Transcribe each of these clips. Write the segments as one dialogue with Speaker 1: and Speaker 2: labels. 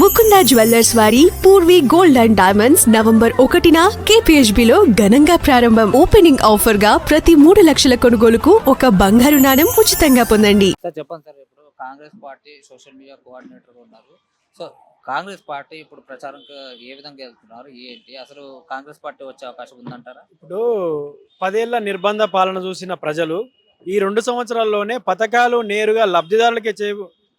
Speaker 1: Mukunda jewellers వారి Purvi gold and diamonds November ఒకటిన KPHB లో ఘనంగా ప్రారంభం. ఓపెనింగ్ ఆఫర్గా ప్రతి మూడు లక్షల కొనుగోలుకు ఒక బంగారు నాణెం ఉచితంగా పొందండి.
Speaker 2: సార్ చెప్పండి సార్ ఇప్పుడు Congress party social media coordinator ఉన్నారు. సో కాంగ్రెస్ పార్టీ ఇప్పుడు ప్రచారంకి ఏ విధంగా వెళ్తున్నారు? ఏంటి? అసలు కాంగ్రెస్ పార్టీ వచ్చే అవకాశం ఉందంటారా?
Speaker 3: ఇప్పుడు పదేళ్ళ నిర్బంధ పాలన చూసిన ప్రజలు ఈ రెండు సంవత్సరాల్లోనే పథకాలు నేరుగా లబ్ధిదారులకే చే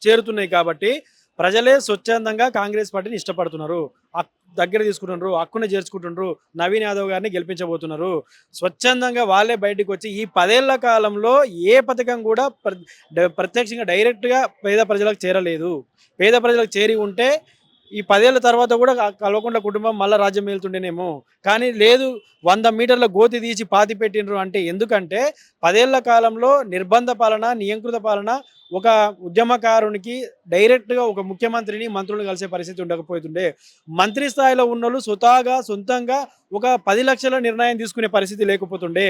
Speaker 3: చేరుతున్నాయి కాబట్టి ప్రజలే స్వచ్ఛందంగా కాంగ్రెస్ పార్టీని ఇష్టపడుతున్నారు. దగ్గర తీసుకుంటున్నారు హక్కును చేర్చుకుంటున్నారు నవీన్ యాదవ్ గారిని గెలిపించబోతున్నారు. స్వచ్ఛందంగా వాళ్ళే బయటకు వచ్చి ఈ పదేళ్ళ కాలంలో ఏ పథకం కూడా ప్ర- డ- ప్రత్యక్షంగా డైరెక్ట్గా పేద ప్రజలకు చేరలేదు. పేద ప్రజలకు చేరి ఉంటే ఈ పదేళ్ళ తర్వాత కూడా కలవకుండా కల్వకుంట్ల కుటుంబం మళ్ళీ రాజ్యం వెళ్తుండేనేమో కానీ లేదు వంద మీటర్ల గోతి తీసి పాతి పెట్టినరు అంటే ఎందుకంటే పదేళ్ళ కాలంలో నిర్బంధ పాలన నియంకృత పాలన ఒక ఉద్యమకారునికి డైరెక్ట్గా ఒక ముఖ్యమంత్రిని మంత్రులు కలిసే పరిస్థితి ఉండకపోతుండే. మంత్రి స్థాయిలో ఉన్నోళ్ళు స్వతహాగా సొంతంగా ఒక పది లక్షల నిర్ణయం తీసుకునే పరిస్థితి లేకపోతుండే.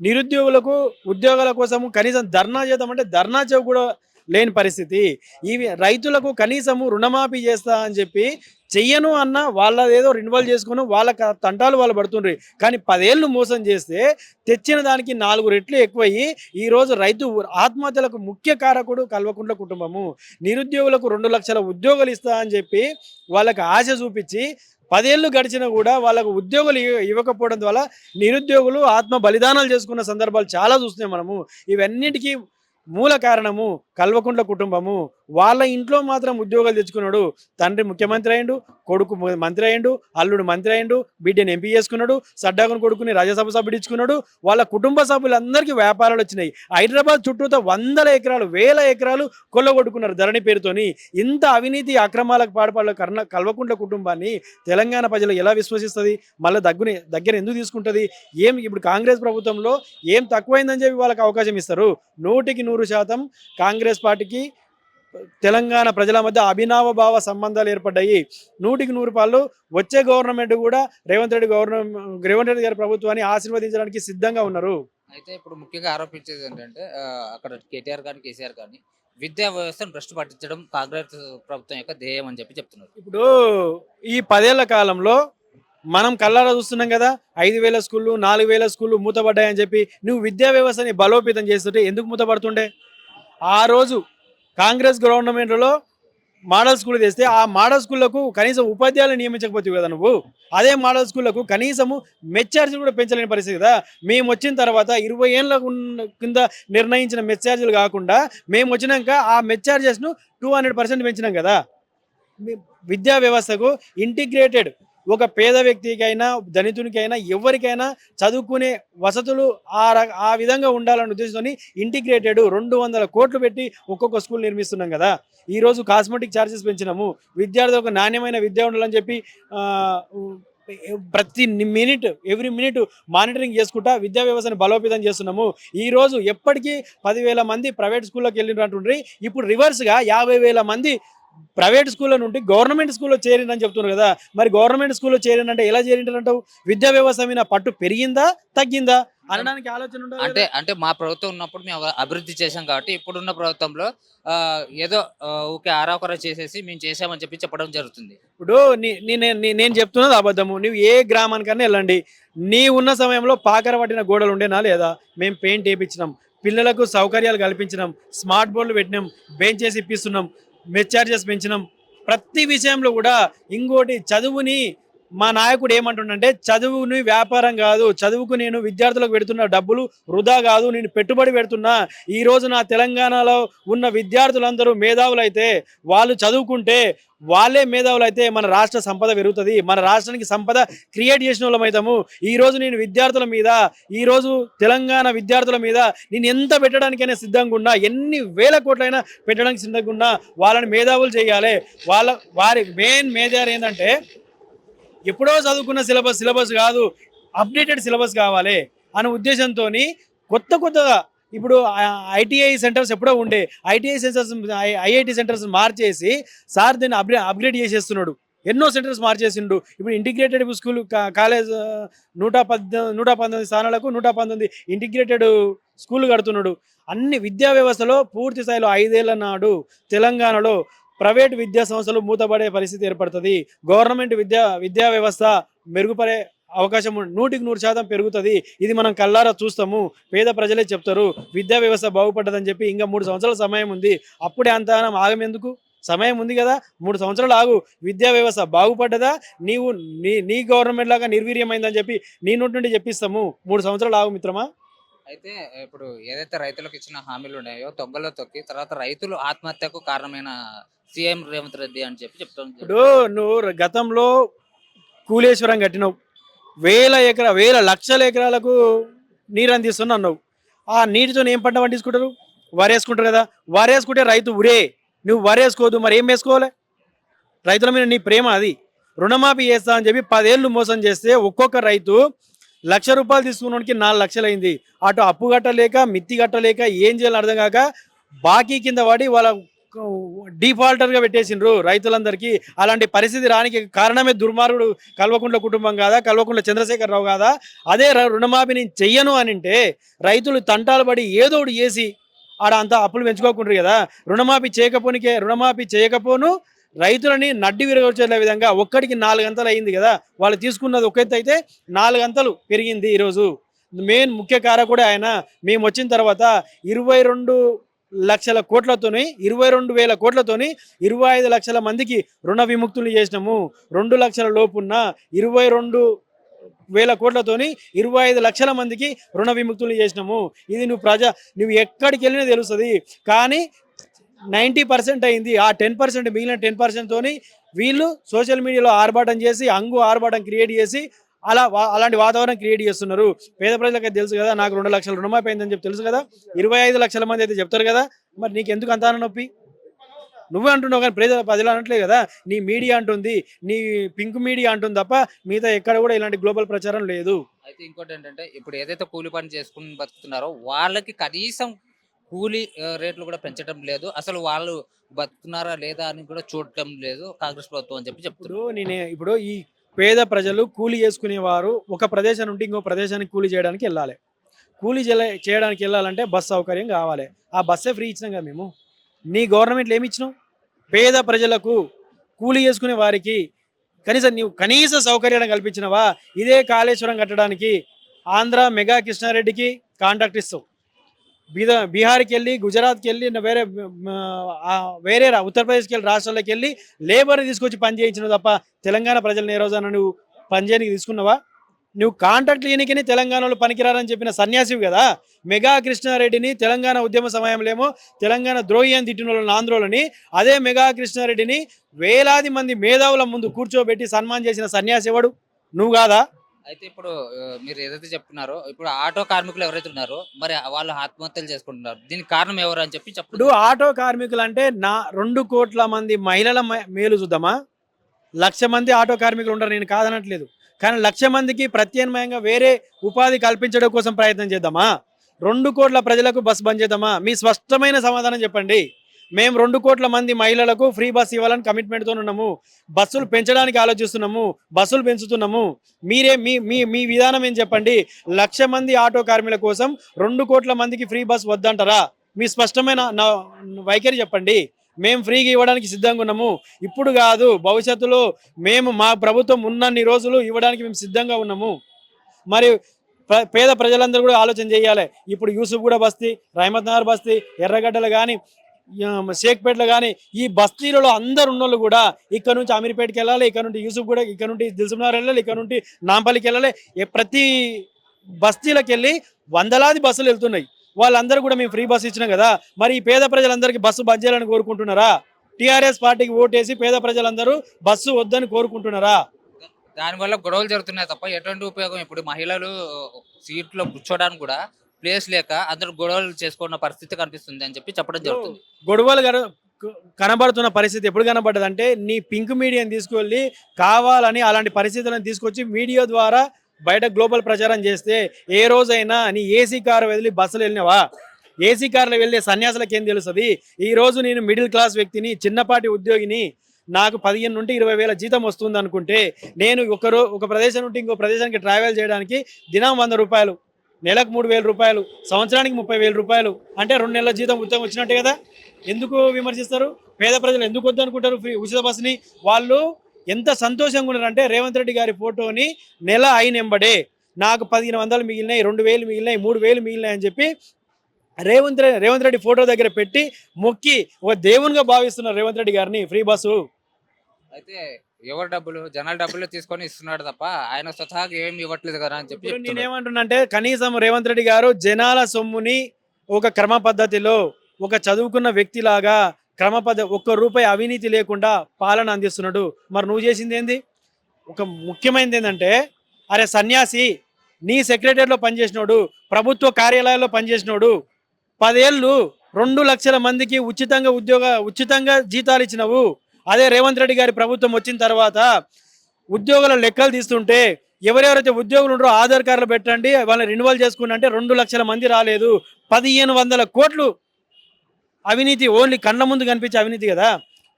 Speaker 3: నిరుద్యోగులకు ఉద్యోగాల కోసం కనీసం ధర్నా చేద్దామంటే ధర్నా చేవు కూడా లేని పరిస్థితి. ఇవి రైతులకు కనీసము రుణమాఫీ చేస్తా అని చెప్పి చెయ్యను అన్న వాళ్ళదేదో రిన్వాల్వ్ చేసుకుని వాళ్ళ తంటాలు వాళ్ళు పడుతుండ్రు. కానీ పదేళ్ళు మోసం చేస్తే తెచ్చిన దానికి నాలుగు రెట్లు ఎక్కువయ్యి ఈరోజు రైతు ఆత్మహత్యలకు ముఖ్య కారకుడు కల్వకుంట్ల కుటుంబము. నిరుద్యోగులకు రెండు లక్షల ఉద్యోగాలు ఇస్తా అని చెప్పి వాళ్ళకి ఆశ చూపించి పదేళ్ళు గడిచినా కూడా వాళ్ళకు ఉద్యోగులు ఇవ్వ- ఇవ్వకపోవడం ద్వారా నిరుద్యోగులు ఆత్మ బలిదానాలు చేసుకున్న సందర్భాలు చాలా చూస్తున్నాయి మనము. ఇవన్నిటికీ మూల కారణము కల్వకుంట్ల కుటుంబము. వాళ్ళ ఇంట్లో మాత్రం ఉద్యోగాలు తెచ్చుకున్నాడు. తండ్రి ముఖ్యమంత్రి అయిండు కొడుకు మంత్రి అయిండు అల్లుడు మంత్రి అయిండు బిడ్డని ఎంపీ చేసుకున్నాడు సడ్డాకుని కొడుకుని రాజ్యసభ సభ్యుడు ఇచ్చుకున్నాడు. వాళ్ళ కుటుంబ సభ్యులందరికీ వ్యాపారాలు వచ్చినాయి. హైదరాబాద్ చుట్టూతో వందల ఎకరాలు వేల ఎకరాలు కొల్లగొట్టుకున్నారు ధరణి పేరుతోని. ఇంత అవినీతి అక్రమాలకు పాడుపడ కర్ణ కల్వకుంట్ల కుటుంబాన్ని తెలంగాణ ప్రజలు ఎలా విశ్వసిస్తుంది? మళ్ళీ దగ్గుని దగ్గర ఎందుకు తీసుకుంటుంది? ఏం ఇప్పుడు కాంగ్రెస్ ప్రభుత్వంలో ఏం తక్కువైందని చెప్పి వాళ్ళకి అవకాశం ఇస్తారు. నూటికి నూరు శాతం కాంగ్రెస్ పార్టీకి తెలంగాణ ప్రజల మధ్య అభినవ భావ సంబంధాలు ఏర్పడ్డాయి. నూటికి నూరు పాళ్ళు వచ్చే గవర్నమెంట్ కూడా రేవంత్ రెడ్డి గవర్నమెంట్ రేవంత్ రెడ్డి గారి ప్రభుత్వాన్ని ఆశీర్వదించడానికి సిద్ధంగా ఉన్నారు.
Speaker 2: అయితే ఇప్పుడు ముఖ్యంగా ఆరోపించేది ఏంటంటే అక్కడ కేటీఆర్ కానీ కేసీఆర్ కానీ విద్యా వ్యవస్థను భ్రష్టు పట్టించడం కాంగ్రెస్ ప్రభుత్వం యొక్క ధ్యేయం అని చెప్పి చెప్తున్నారు.
Speaker 3: ఇప్పుడు ఈ పదేళ్ళ కాలంలో మనం కళ్ళారా చూస్తున్నాం కదా ఐదు వేల స్కూళ్ళు నాలుగు వేల స్కూళ్ళు మూతపడ్డాయని చెప్పి నువ్వు విద్యా వ్యవస్థని బలోపేతం చేస్తుంటే ఎందుకు మూతపడుతుండే? ఆ రోజు కాంగ్రెస్ గవర్నమెంట్లో మోడల్ స్కూల్ తెస్తే ఆ మోడల్ స్కూళ్ళకు కనీసం ఉపాధ్యాయులు నియమించకపోతే కదా నువ్వు? అదే మోడల్ స్కూళ్ళకు కనీసము మెచ్చార్జీలు కూడా పెంచలేని పరిస్థితి కదా. మేము వచ్చిన తర్వాత ఇరవై ఏళ్ళ కింద నిర్ణయించిన మెచ్చార్జీలు కాకుండా మేము వచ్చినాక ఆ మెచ్చార్జెస్ను టూ హండ్రెడ్ పర్సెంట్ పెంచినాం కదా. విద్యా వ్యవస్థకు ఇంటిగ్రేటెడ్ ఒక పేద వ్యక్తికైనా దళితునికైనా ఎవరికైనా చదువుకునే వసతులు ఆ ర- ఆ విధంగా ఉండాలని ఉద్దేశంతో ఇంటిగ్రేటెడ్ రెండు వందల కోట్లు పెట్టి ఒక్కొక్క స్కూల్ నిర్మిస్తున్నాం కదా. ఈరోజు కాస్మెటిక్ ఛార్జెస్ పెంచినాము. విద్యార్థులకు నాణ్యమైన విద్య ఉండాలని చెప్పి ప్రతి మినిట్ ఎవ్రీ మినిట్ మానిటరింగ్ చేసుకుంటా విద్యా వ్యవస్థను బలోపేతం చేస్తున్నాము. ఈ రోజు ఎప్పటికీ పదివేల మంది ప్రైవేట్ స్కూల్లోకి వెళ్ళినట్టుండ్రి. ఇప్పుడు రివర్స్గా యాభై వేల మంది ప్రైవేట్ స్కూల్లో నుండి గవర్నమెంట్ స్కూల్లో చేరిందని చెప్తున్నారు కదా. మరి గవర్నమెంట్ స్కూల్లో చేరిందంటే ఎలా చేరింటారంటావు? విద్యా వ్యవస్థ మీద పట్టు పెరిగిందా? తగ్గిందా? అనడానికి ఆలోచన
Speaker 2: అంటే? అంటే మా ప్రభుత్వం ఉన్నప్పుడు మేము అభివృద్ధి చేశాం కాబట్టి ఇప్పుడున్న ప్రభుత్వంలో ఏదో ఊకే ఆరాకర చేసేసి మేము చేసామని చెప్పి చెప్పడం జరుగుతుంది.
Speaker 3: ఇప్పుడు నేను చెప్తున్నది అబద్ధము. నువ్వు ఏ గ్రామానికన్నా వెళ్ళండి. నీ ఉన్న సమయంలో పాకర పట్టిన గోడలు ఉండేనా లేదా? మేము పెయింట్ వేయించినాం పిల్లలకు సౌకర్యాలు కల్పించినాం. స్మార్ట్ బోర్డులు పెట్టినాం. బెంచెస్ ఇప్పిస్తున్నాం. మెచ్చార్జెస్ పెంచినాం. ప్రతి విషయంలో కూడా ఇంకోటి చదువుని మా నాయకుడు ఏమంటుండంటే చదువుని వ్యాపారం కాదు చదువుకు నేను విద్యార్థులకు పెడుతున్న డబ్బులు వృధా కాదు నేను పెట్టుబడి పెడుతున్నా. ఈ రోజు నా తెలంగాణలో ఉన్న విద్యార్థులందరూ మేధావులైతే వాళ్ళు చదువుకుంటే వాళ్ళే మేధావులు అయితే మన రాష్ట్ర సంపద పెరుగుతుంది. మన రాష్ట్రానికి సంపద క్రియేట్ చేసిన వాళ్ళం అవుతాము ఈ రోజు నేను విద్యార్థుల మీద ఈరోజు తెలంగాణ విద్యార్థుల మీద నేను ఎంత పెట్టడానికైనా సిద్ధంగా ఉన్నా ఎన్ని వేల కోట్లైనా పెట్టడానికి సిద్ధంగా ఉన్నా వాళ్ళని మేధావులు చేయాలి. వాళ్ళ వారి మెయిన్ మేధావులు ఏంటంటే ఎప్పుడో చదువుకున్న సిలబస్ సిలబస్ కాదు అప్డేటెడ్ సిలబస్ కావాలి అనే ఉద్దేశంతో కొత్త కొత్తగా ఇప్పుడు ఐటీఐ సెంటర్స్ ఎప్పుడో ఉండే ఐటీఐ సెంటర్స్ ఐఐటి సెంటర్స్ మార్చేసి సార్ దీన్ని అప్గ్రే అప్గ్రేడ్ చేసేస్తున్నాడు. ఎన్నో సెంటర్స్ మార్చేసిండు. ఇప్పుడు ఇంటిగ్రేటెడ్ స్కూల్ కాలేజ్ నూట పద్ద నూట పంతొమ్మిది స్థానాలకు నూట పంతొమ్మిది ఇంటిగ్రేటెడ్ స్కూల్ కడుతున్నాడు. అన్ని విద్యా వ్యవస్థలో పూర్తి స్థాయిలో ఐదేళ్ళ నాడు తెలంగాణలో ప్రైవేట్ విద్యా సంస్థలు మూతపడే పరిస్థితి ఏర్పడుతుంది. గవర్నమెంట్ విద్యా విద్యా వ్యవస్థ మెరుగుపడే అవకాశం నూటికి నూరు శాతం పెరుగుతుంది. ఇది మనం కల్లారా చూస్తాము. పేద ప్రజలే చెప్తారు విద్యా వ్యవస్థ బాగుపడ్డదని చెప్పి ఇంకా మూడు సంవత్సరాల సమయం ఉంది. అప్పుడే అంతగానం ఆగం ఎందుకు? సమయం ఉంది కదా మూడు సంవత్సరాలు ఆగు. విద్యా వ్యవస్థ బాగుపడ్డదా? నీవు నీ నీ గవర్నమెంట్ లాగా నిర్వీర్యమైందని చెప్పి నీ నుండి చెప్పిస్తాము. మూడు సంవత్సరాలు ఆగు మిత్రమా?
Speaker 2: అయితే ఇప్పుడు ఏదైతే రైతులకు ఇచ్చిన హామీలు ఉన్నాయో తొంగలో తొక్కి తర్వాత రైతులు ఆత్మహత్యకు కారణమైన సీఎం రేవంత్ రెడ్డి అని చెప్పి చెప్తాను
Speaker 3: ఇప్పుడు నువ్వు గతంలో కూలేశ్వరం కట్టినావు. వేల ఎకరా వేల లక్షల ఎకరాలకు నీరు అందిస్తున్నా అన్నావు. ఆ నీటితో ఏం పంట పండించుకుంటారు? వరేసుకుంటారు కదా. వరేసుకుంటే రైతు ఉరే నువ్వు వరేసుకోదు మరి ఏం వేసుకోవాలి? రైతుల మీద నీ ప్రేమ అది. రుణమాఫీ చేస్తా అని చెప్పి పదేళ్ళు మోసం చేస్తే ఒక్కొక్క రైతు లక్ష రూపాయలు తీసుకున్నోడికి నాలుగు లక్షలు అయింది అటు అప్పు కట్టలేక మిత్తి కట్టలేక ఏం చేయాలని అర్థం కాక బాకీ కింద పడి వాళ్ళ డిఫాల్టర్గా పెట్టేసిండ్రు రైతులందరికీ. అలాంటి పరిస్థితి రానికి కారణమే దుర్మార్గుడు కల్వకుంట్ల కుటుంబం కాదా కల్వకుంట్ల చంద్రశేఖరరావు కాదా? అదే ర- రుణమాఫీ నేను చెయ్యను అని అంటే రైతులు తంటాలు పడి ఏదో ఒకటి చేసి ఆడ అంతా అప్పులు పెంచుకోకుండ్రు కదా. రుణమాఫీ చేయకపోనికే రుణమాఫీ చేయకపోను రైతులని నడ్డి విరగొచ్చే విధంగా ఒక్కడికి నాలుగు అంతలు అయింది కదా వాళ్ళు తీసుకున్నది ఒక ఎత్తు అయితే నాలుగు అంతలు పెరిగింది ఈరోజు. మెయిన్ ముఖ్య కారకుడే ఆయన మేము వచ్చిన తర్వాత ఇరవై రెండు లక్షల కోట్లతోని ఇరవై రెండు వేల కోట్లతోని ఇరవై ఐదు లక్షల మందికి రుణ విముక్తులు చేసినాము. రెండు లక్షల లోపున్న ఇరవై రెండు వేల కోట్లతోని ఇరవై ఐదు లక్షల మందికి రుణ విముక్తులు చేసినాము. ఇది నువ్వు ప్రజా నువ్వు ఎక్కడికి వెళ్ళినా తెలుస్తుంది. కానీ నైంటీ పర్సెంట్ అయింది. ఆ టెన్ పర్సెంట్ మిగిలిన టెన్ పర్సెంట్తోని వీళ్ళు సోషల్ మీడియాలో ఆర్భాటం చేసి అంగు ఆర్భాటం క్రియేట్ చేసి అలా అలాంటి వాతావరణం క్రియేట్ చేస్తున్నారు. పేద ప్రజలకు తెలుసు కదా నాకు రెండు లక్షల రుణమాఫీ అయిందని చెప్పి తెలుసు కదా ఇరవై ఐదు లక్షల మంది అయితే చెప్తారు కదా మరి నీకు ఎందుకు అంత నొప్పి నువ్వే అంటున్నావు కానీ ప్రజల ప్రజలు అనట్లేదు కదా నీ మీడియా అంటుంది నీ పింక్ మీడియా అంటుంది తప్ప మిగతా ఎక్కడ కూడా ఇలాంటి గ్లోబల్ ప్రచారం లేదు.
Speaker 2: అయితే ఇంకోటి ఏంటంటే ఇప్పుడు ఏదైతే కూలి పని చేసుకుని బతుకుతున్నారో వాళ్ళకి కనీసం కూలి రేట్లు కూడా పెంచడం లేదు. అసలు వాళ్ళు బతున్నారా లేదా అని కూడా చూడటం లేదు. కాంగ్రెస్ ప్రభుత్వం అని చెప్పి
Speaker 3: చెప్తారు నేను ఇప్పుడు ఈ పేద ప్రజలు కూలి చేసుకునేవారు ఒక ప్రదేశం నుండి ఇంకో ప్రదేశానికి కూలి చేయడానికి వెళ్ళాలి. కూలి చేయడానికి వెళ్ళాలంటే బస్ సౌకర్యం కావాలి. ఆ బస్సే ఫ్రీ ఇచ్చినాం కదా మేము. నీ గవర్నమెంట్లు ఏమి ఇచ్చినావు? పేద ప్రజలకు కూలి చేసుకునే వారికి కనీసం నీవు కనీస సౌకర్యాన్ని కల్పించినవా? ఇదే కాళేశ్వరం కట్టడానికి ఆంధ్ర మెగా కృష్ణారెడ్డికి కాంట్రాక్ట్ ఇస్తావు. బీద బీహార్కి వెళ్ళి గుజరాత్కి వెళ్ళి వేరే వేరే ఉత్తరప్రదేశ్కి వెళ్ళి రాష్ట్రాలకు వెళ్ళి లేబర్ని తీసుకొచ్చి పనిచేయించినవు తప్ప తెలంగాణ ప్రజలను ఏ రోజైనా నువ్వు పనిచేయడానికి తీసుకున్నావా? నువ్వు కాంట్రాక్ట్ లేనికని తెలంగాణలో పనికిరారని చెప్పిన సన్యాసివి కదా? మెగా కృష్ణారెడ్డిని తెలంగాణ ఉద్యమ సమయంలో ఏమో తెలంగాణ ద్రోహి అని తిట్టిన వాళ్ళని ఆంధ్రోలని అదే మెగా కృష్ణారెడ్డిని వేలాది మంది మేధావుల ముందు కూర్చోబెట్టి సన్మానం చేసిన సన్యాసి ఎవడు నువ్వు కాదా?
Speaker 2: అయితే ఇప్పుడు మీరు ఏదైతే చెప్తున్నారో ఇప్పుడు ఆటో కార్మికులు ఎవరైతే ఉన్నారో మరి వాళ్ళు ఆత్మహత్యలు చేసుకుంటున్నారు. దీనికి కారణం ఎవరు అని చెప్పి చెప్పుడు
Speaker 3: ఆటో కార్మికులు అంటే నా రెండు కోట్ల మంది మహిళల మేలు చూద్దామా? లక్ష మంది ఆటో కార్మికులు ఉంటారు నేను కాదనట్లేదు. కానీ లక్ష మందికి ప్రత్యామ్నాయంగా వేరే ఉపాధి కల్పించడం కోసం ప్రయత్నం చేద్దామా? రెండు కోట్ల ప్రజలకు బస్ బంద్ చేద్దామా? మీ స్పష్టమైన సమాధానం చెప్పండి. మేము రెండు కోట్ల మంది మహిళలకు ఫ్రీ బస్ ఇవ్వాలని కమిట్మెంట్తో ఉన్నాము. బస్సులు పెంచడానికి ఆలోచిస్తున్నాము. బస్సులు పెంచుతున్నాము. మీరే మీ మీ మీ విధానం ఏం చెప్పండి? లక్ష మంది ఆటో కార్మికుల కోసం రెండు కోట్ల మందికి ఫ్రీ బస్ వద్దంటారా? మీ స్పష్టమైన నా వైఖరి చెప్పండి. మేము ఫ్రీగా ఇవ్వడానికి సిద్ధంగా ఉన్నాము. ఇప్పుడు కాదు భవిష్యత్తులో మేము మా ప్రభుత్వం ఉన్నన్ని రోజులు ఇవ్వడానికి మేము సిద్ధంగా ఉన్నాము. మరి పేద ప్రజలందరూ కూడా ఆలోచన చేయాలి. ఇప్పుడు యూసుఫ్ కూడా బస్తీ రహమత్ నగర్ బస్తీ ఎర్రగడ్డలు కానీ షేక్పేటలో కానీ ఈ బస్తీలలో అందరు ఉన్నోళ్ళు కూడా ఇక్కడ నుంచి అమీర్పేటకి వెళ్ళాలి ఇక్కడ నుండి యూసుఫ్ కూడా ఇక్కడ నుండి దిల్సుఖ్ వెళ్ళాలి ఇక్కడ నుండి నాంపల్లికి వెళ్ళాలి. ప్రతి బస్తీలకు వెళ్ళి వందలాది బస్సులు వెళ్తున్నాయి. వాళ్ళందరూ కూడా మేము ఫ్రీ బస్సు ఇచ్చినాం కదా. మరి ఈ పేద ప్రజలందరికీ బస్సు బంద్ చేయాలని కోరుకుంటున్నారా? టీఆర్ఎస్ పార్టీకి ఓటేసి పేద ప్రజలందరూ బస్సు వద్దని కోరుకుంటున్నారా?
Speaker 2: దానివల్ల గొడవలు జరుగుతున్నాయి తప్ప ఎటువంటి ఉపయోగం? ఇప్పుడు మహిళలు సీట్లో కూర్చోడానికి కూడా ప్లేస్ లేక అందరూ గొడవలు చేసుకున్న పరిస్థితి కనిపిస్తుంది అని చెప్పి చెప్పడం జరుగుతుంది.
Speaker 3: గొడవలు కన- కనబడుతున్న పరిస్థితి ఎప్పుడు కనబడ్డదంటే నీ పింక్ మీడియాని తీసుకెళ్ళి కావాలని అలాంటి పరిస్థితులను తీసుకొచ్చి మీడియా ద్వారా బయట గ్లోబల్ ప్రచారం చేస్తే ఏ రోజైనా నీ ఏసీ కారు వదిలి బస్సులు వెళ్ళినావా? ఏసీ కార్లో వెళ్ళే సన్యాసులకు ఏం తెలుస్తుంది? ఈ రోజు నేను మిడిల్ క్లాస్ వ్యక్తిని చిన్నపాటి ఉద్యోగిని నాకు పదిహేను నుండి ఇరవై వేల జీతం వస్తుంది అనుకుంటే నేను ఒక రో ఒక ప్రదేశం నుండి ఇంకో ప్రదేశానికి ట్రావెల్ చేయడానికి దినం వంద రూపాయలు నెలకు మూడు వేల రూపాయలు సంవత్సరానికి ముప్పై వేల రూపాయలు అంటే రెండు నెలల జీతం ఉత్తమం వచ్చినట్టే కదా? ఎందుకు విమర్శిస్తారు? పేద ప్రజలు ఎందుకు వద్దు అనుకుంటారు ఫ్రీ ఉచిత బస్సుని? వాళ్ళు ఎంత సంతోషంగా ఉన్నారంటే రేవంత్ రెడ్డి గారి ఫోటోని నెల అయినెంబడే. నాకు పదిహేను వందలు మిగిలినాయి రెండు వేలు మిగిలినాయి మూడు వేలు మిగిలినాయి అని చెప్పి రేవంత్ రేవంత్ రెడ్డి ఫోటో దగ్గర పెట్టి మొక్కి ఒక దేవునిగా భావిస్తున్నారు రేవంత్ రెడ్డి గారిని ఫ్రీ బస్సు.
Speaker 2: అయితే ఎవరి డబ్బులు? జనాల డబ్బులు తీసుకొని ఇస్తున్నాడు తప్ప ఆయన స్వతహాగా ఏమి ఇవ్వట్లేదు కదా అని చెప్పి చెప్తున్నాడు.
Speaker 3: నేనేమంటున్నానంటే కనీసం రేవంత్ రెడ్డి గారు జనాల సొమ్ముని ఒక క్రమ పద్ధతిలో ఒక చదువుకున్న వ్యక్తిలాగా క్రమ పద్ధ ఒక్క రూపాయి అవినీతి లేకుండా పాలన అందిస్తున్నాడు. మరి నువ్వు చేసింది ఏంది? ఒక ముఖ్యమైనది ఏంటంటే అరే సన్యాసి నీ సెక్రటరీలో పనిచేసినోడు ప్రభుత్వ కార్యాలయాల్లో పనిచేసినోడు పదేళ్ళు రెండు లక్షల మందికి ఉచితంగా ఉద్యోగ ఉచితంగా జీతాలు ఇచ్చినవు. అదే రేవంత్ రెడ్డి గారి ప్రభుత్వం వచ్చిన తర్వాత ఉద్యోగుల లెక్కలు తీస్తుంటే ఎవరెవరైతే ఉద్యోగులు ఉండరో ఆధార్ కార్డులు పెట్టండి వాళ్ళని రెన్యువల్ చేసుకుంటే రెండు లక్షల మంది రాలేదు పదిహేను వందల కోట్లు అవినీతి ఓన్లీ కళ్ళ ముందు కనిపించే అవినీతి కదా.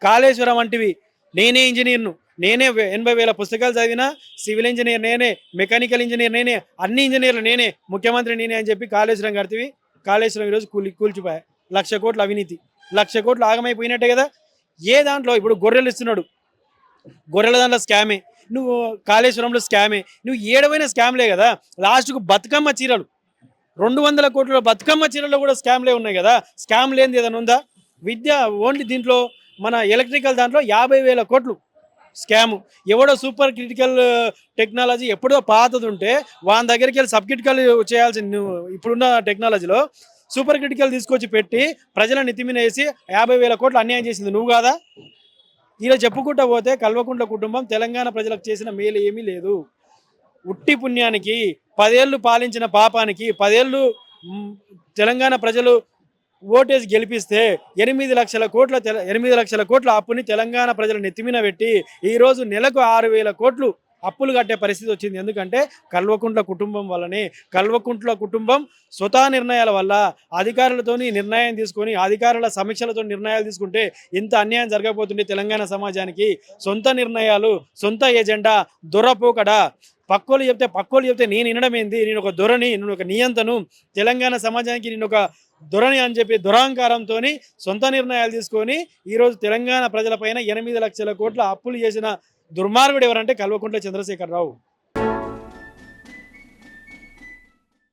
Speaker 3: కాళేశ్వరం వంటివి నేనే ఇంజనీర్ను నేనే ఎనభై వేల పుస్తకాలు చదివినా సివిల్ ఇంజనీర్ నేనే మెకానికల్ ఇంజనీర్ నేనే అన్ని ఇంజనీర్లు నేనే ముఖ్యమంత్రి నేనే అని చెప్పి కాళేశ్వరం కడితే కాళేశ్వరం ఈరోజు కూలి కూల్చిపోయా. లక్ష కోట్ల అవినీతి లక్ష కోట్లు ఆగమైపోయినట్టే కదా. ఏ దాంట్లో? ఇప్పుడు గొర్రెలు ఇస్తున్నాడు. గొర్రెల దాంట్లో స్కామే నువ్వు కాళేశ్వరంలో స్కామే నువ్వు ఏడవైన స్కామ్లే కదా. లాస్ట్కు బతుకమ్మ చీరలు. రెండు వందల కోట్ల బతుకమ్మ చీరలో కూడా స్కామ్లే ఉన్నాయి కదా. స్కామ్ లేనిది ఏదైనా ఉందా? విద్య ఓన్లీ దీంట్లో మన ఎలక్ట్రికల్ దాంట్లో యాభై వేల కోట్లు స్కామ్ ఎవడో సూపర్ క్రిటికల్ టెక్నాలజీ ఎప్పుడో పాతది ఉంటే వాని దగ్గరికి వెళ్ళి సబ్ క్రిటికల్ చేయాల్సిన నువ్వు. ఇప్పుడున్న టెక్నాలజీలో సూపర్ క్రిటికల్ తీసుకొచ్చి పెట్టి ప్రజల నెత్తిమీన వేసి యాభై వేల కోట్లు అన్యాయం చేసింది. నువ్వు కాదా? ఇలా చెప్పుకుంటా పోతే కల్వకుంట్ల కుటుంబం తెలంగాణ ప్రజలకు చేసిన మేలు ఏమీ లేదు. ఉట్టి పుణ్యానికి పదేళ్ళు పాలించిన పాపానికి పదేళ్ళు తెలంగాణ ప్రజలు ఓటేసి గెలిపిస్తే ఎనిమిది లక్షల కోట్ల తెల ఎనిమిది లక్షల కోట్ల అప్పుని తెలంగాణ ప్రజల నెత్తిమిన పెట్టి ఈరోజు నెలకు ఆరు వేల కోట్లు అప్పులు కట్టే పరిస్థితి వచ్చింది. ఎందుకంటే కల్వకుంట్ల కుటుంబం వల్లనే కల్వకుంట్ల కుటుంబం స్వతా నిర్ణయాల వల్ల అధికారులతోని నిర్ణయం తీసుకొని అధికారుల సమీక్షలతో నిర్ణయాలు తీసుకుంటే ఇంత అన్యాయం జరగబోతుండే తెలంగాణ సమాజానికి. సొంత నిర్ణయాలు సొంత ఏజెండా దొరపోకడ పక్కోలు చెప్తే పక్కోలు చెప్తే నేను వినడం ఏంది? నేను ఒక దొరని నేను ఒక నియంతను. తెలంగాణ సమాజానికి నేను ఒక దొరని అని చెప్పి దురహంకారంతో సొంత నిర్ణయాలు తీసుకొని ఈరోజు తెలంగాణ ప్రజలపైన ఎనిమిది లక్షల కోట్ల అప్పులు చేసిన దుర్మార్గుడు ఎవరంటే కల్వకుంట్ల చంద్రశేఖరరావు.